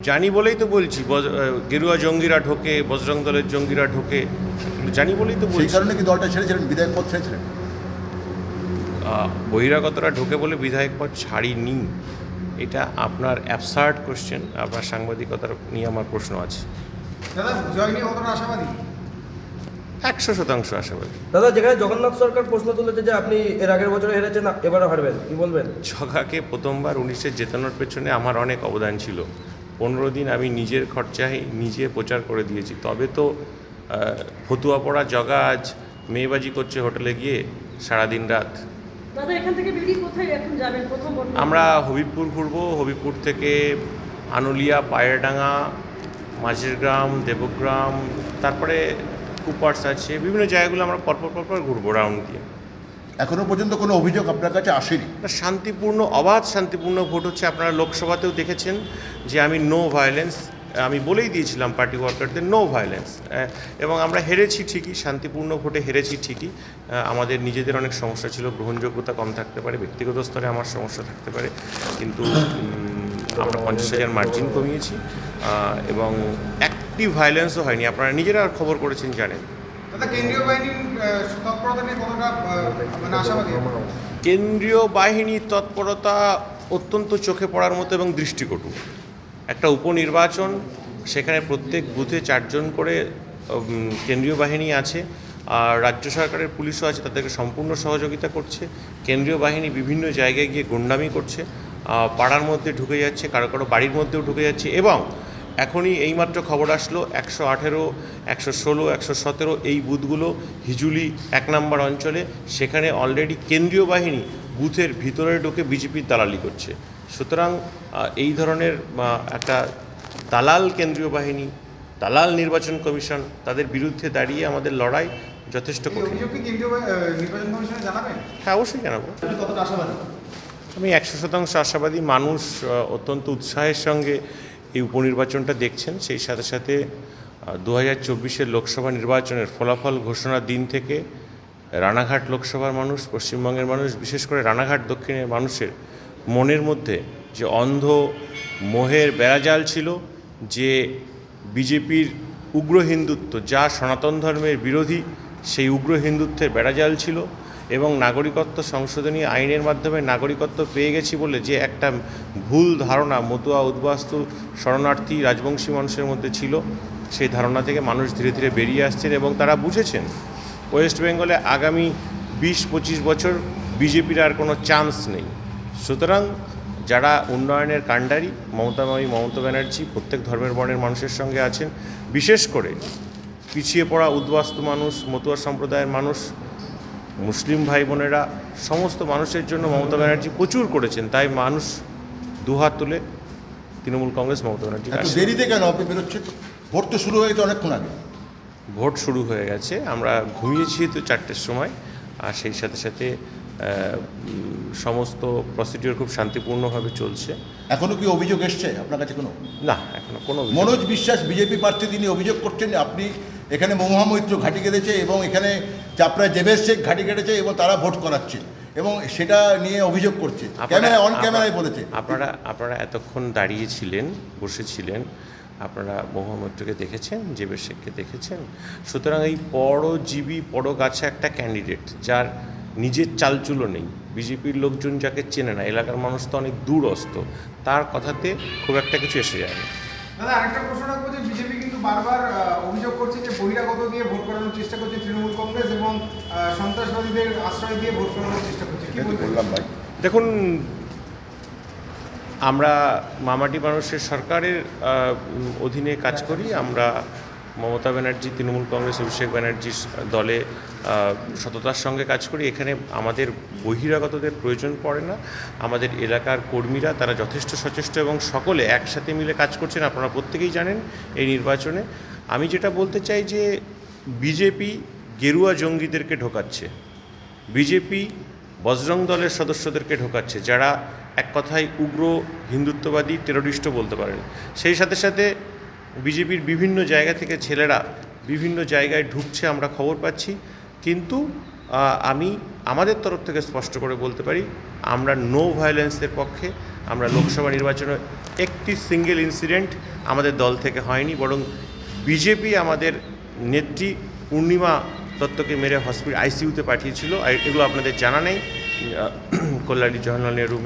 জানি বলেই তো বলছি বজ- গেরুয়া জঙ্গিরা ঢোকে বজরং দলের জঙ্গিরা ঢোকে জানি বলেই তো সেই বলছি। কারণে কি দলটা ছেড়েছিলেন বিধায়ক পদ ছেড়েছিলেন? বহিরাগতরা ঢোকে বলে বিধায়ক পদ ছাড়িনি। এটা আপনার অ্যাবসার্ড কোশ্চেন আপনার সাংবাদিকতার নিয়ে আমার প্রশ্ন আছে। একশো শতাংশ আশাবাদী। দাদা যেখানে জগন্নাথ সরকার প্রশ্ন তুলেছে যে আপনি এর আগের বছরে হেরেছেন এবারও হারবেন কি বলবেন? ছগাকে প্রথমবার উনিশে জেতানোর পেছনে আমার অনেক অবদান ছিল। পনেরো দিন আমি নিজের খরচায় নিজে প্রচার করে দিয়েছি। তবে তো ফতুয়া পড়া জগা আজ মেয়েবাজি করছে হোটেলে গিয়ে সারাদিন রাত। আমরা হবিবপুর ঘুরবো। হবিবপুর থেকে আনুলিয়া পায়রাডাঙ্গা মাঝের গ্রাম দেবগ্রাম তারপরে কুপার্স আছে বিভিন্ন জায়গাগুলো আমরা পরপর পরপর ঘুরবো রাউন্ড দিয়ে। এখনও পর্যন্ত কোনো অভিযোগ আপনার কাছে আসেনি। শান্তিপূর্ণ অবাধ, শান্তিপূর্ণ ভোট হচ্ছে আপনারা লোকসভাতেও দেখেছেন যে আমি নো ভায়োলেন্স আমি বলেই দিয়েছিলাম পার্টি ওয়ার্কারদের নো ভায়োলেন্স এবং আমরা হেরেছি ঠিকই, শান্তিপূর্ণ ভোটে হেরেছি ঠিকই আমাদের নিজেদের অনেক সমস্যা ছিল, গ্রহণযোগ্যতা কম থাকতে পারে, ব্যক্তিগত স্তরে আমার সমস্যা থাকতে পারে, কিন্তু আমরা পঞ্চাশ হাজার মার্জিন কমিয়েছি এবং একটি ভায়োলেন্সও হয়নি। আপনারা নিজেরা খবর করেছেন, জানেন। কেন্দ্রীয় বাহিনীর মানে তৎপরতা অত্যন্ত চোখে পড়ার মতো এবং দৃষ্টিকটু। একটা উপনির্বাচন, সেখানে প্রত্যেক বুথে চারজন করে কেন্দ্রীয় বাহিনী আছে, আর রাজ্য সরকারের পুলিশও আছে, তাদেরকে সম্পূর্ণ সহযোগিতা করছে। কেন্দ্রীয় বাহিনী বিভিন্ন জায়গায় গিয়ে গুন্ডামি করছে পাড়ার মধ্যে ঢুকে যাচ্ছে, কারও কারও বাড়ির মধ্যেও ঢুকে যাচ্ছে, এবং এখনই এইমাত্র খবর আসলো একশো আঠেরো একশো ষোলো একশো সতেরো এই বুথগুলো হিজুলি এক নম্বর অঞ্চলে। সেখানে অলরেডি কেন্দ্রীয় বাহিনী বুথের ভিতরে ঢুকে বিজেপির দালালি করছে। সুতরাং এই ধরনের একটা দালাল কেন্দ্রীয় বাহিনী দালাল নির্বাচন কমিশন তাদের বিরুদ্ধে দাঁড়িয়ে আমাদের লড়াই যথেষ্ট কঠিন। হ্যাঁ অবশ্যই জানাব। আমি একশো শতাংশ আশাবাদী। মানুষ অত্যন্ত উৎসাহের সঙ্গে এই উপনির্বাচনটা দেখছেন, সেই সাথে সাথে দু হাজার চব্বিশের লোকসভা নির্বাচনের ফলাফল ঘোষণার দিন থেকে রানাঘাট লোকসভার মানুষ, পশ্চিমবঙ্গের মানুষ, বিশেষ করে রানাঘাট দক্ষিণের মানুষের মনের মধ্যে যে অন্ধ মোহের বেড়াজাল ছিল, যে বিজেপির উগ্র হিন্দুত্ব, যা সনাতন ধর্মের বিরোধী, সেই উগ্র হিন্দুত্বের বেড়াজাল ছিল। এবং নাগরিকত্ব সংশোধনী আইনের মাধ্যমে নাগরিকত্ব পেয়ে গেছি বলে যে একটা ভুল ধারণা মতুয়া উদ্বাস্তু শরণার্থী রাজবংশী মানুষের মধ্যে ছিল, সেই ধারণা থেকে মানুষ ধীরে ধীরে বেরিয়ে আসছেন এবং তারা বুঝেছেন, ওয়েস্ট বেঙ্গলে আগামী বিশ পঁচিশ বছর বিজেপির আর কোনো চান্স নেই। সুতরাং যারা উন্নয়নের কাণ্ডারি মমতাময়ী মমতা ব্যানার্জি, প্রত্যেক ধর্মের বর্ণের মানুষের সঙ্গে আছেন, বিশেষ করে পিছিয়ে পড়া উদ্বাস্তু মানুষ, মতুয়া সম্প্রদায়ের মানুষ মুসলিম ভাই বোনেরা সমস্ত মানুষের জন্য মমতা ব্যানার্জি প্রচুর করেছেন তাই মানুষ দুহাত তুলে তৃণমূল কংগ্রেস মমতা ব্যানার্জি দেরিতে কেন আপনি বেরোচ্ছেন? ভোট তো শুরু হয়ে গেছে অনেকক্ষণ আগে। ভোট শুরু হয়ে গেছে আমরা ঘুমিয়েছি তো চারটের সময় আর সেই সাথে সাথে সমস্ত প্রসিডিওর খুব শান্তিপূর্ণভাবে চলছে। এখনও কি অভিযোগ এসছে আপনার কাছে কোনো? না এখনও কোনো মনোজ বিশ্বাস বিজেপি প্রার্থী তিনি অভিযোগ করছেন আপনি এখানে মহুয়া মৈত্র ঘাঁটি কেটেছে এবং এখানে চাপড়ায় দেবেশ শেখ ঘাঁটি কেটেছে এবং তারা ভোট করাচ্ছে এবং সেটা নিয়ে অভিযোগ করছে। আপনারা- ক্যামেরা অন ক্যামেরায় বলেছে। আপনারা আপনারা এতক্ষণ দাঁড়িয়েছিলেন বসেছিলেন আপনারা মহামৈত্রকে দেখেছেন জেবের শেখকে দেখেছেন? সুতরাং এই পরজীবী পরগাছা একটা ক্যান্ডিডেট যার নিজের চালচুলো নেই। বিজেপির লোকজন যাকে চেনে না এলাকার মানুষ তো অনেক দূরস্থ তার কথাতে খুব একটা কিছু এসে যায় না দাদা আরেকটা প্রশ্ন রাখব যে বিজেপি কিন্তু বারবার অভিযোগ করছে বহিরাগত দিয়ে ভোট করানোর চেষ্টা করছে তৃণমূল কংগ্রেস এবং সন্ত্রাসবাদীদের আশ্রয় দিয়ে ভোট করানোর চেষ্টা করছে। কি বললাম ভাই। দেখুন আমরা মামাটি মানুষের সরকারের অধীনে কাজ করি। আমরা মমতা ব্যানার্জি তৃণমূল কংগ্রেস অভিষেক ব্যানার্জির দলে সততার সঙ্গে কাজ করি। এখানে আমাদের বহিরাগতদের প্রয়োজন পড়ে না। আমাদের এলাকার কর্মীরা তারা যথেষ্ট সচেষ্ট এবং সকলে একসাথে মিলে কাজ করছেন। আপনারা প্রত্যেকেই জানেন এই নির্বাচনে। আমি যেটা বলতে চাই যে বিজেপি গেরুয়া জঙ্গিদেরকে ঢোকাচ্ছে। বিজেপি বজরং দলের সদস্যদেরকে ঢোকাচ্ছে, যারা এক কথায় উগ্র, হিন্দুত্ববাদী টেরোরিস্টও বলতে পারেন। সেই সাথে সাথে বিজেপির বিভিন্ন জায়গা থেকে ছেলেরা বিভিন্ন জায়গায় ঢুকছে, আমরা খবর পাচ্ছি। কিন্তু আমি আমাদের তরফ থেকে স্পষ্ট করে বলতে পারি, আমরা নো ভায়োলেন্সের পক্ষে, আমরা লোকসভা নির্বাচনে একটি সিঙ্গেল ইনসিডেন্ট আমাদের দল থেকে হয়নি, বরং বিজেপি আমাদের নেত্রী পূর্ণিমা দত্তকে মেরে হসপিটাল আইসিইউতে পাঠিয়েছিল। এগুলো আপনাদের জানা নেই। কল্যাণী জওহরলাল নেহরু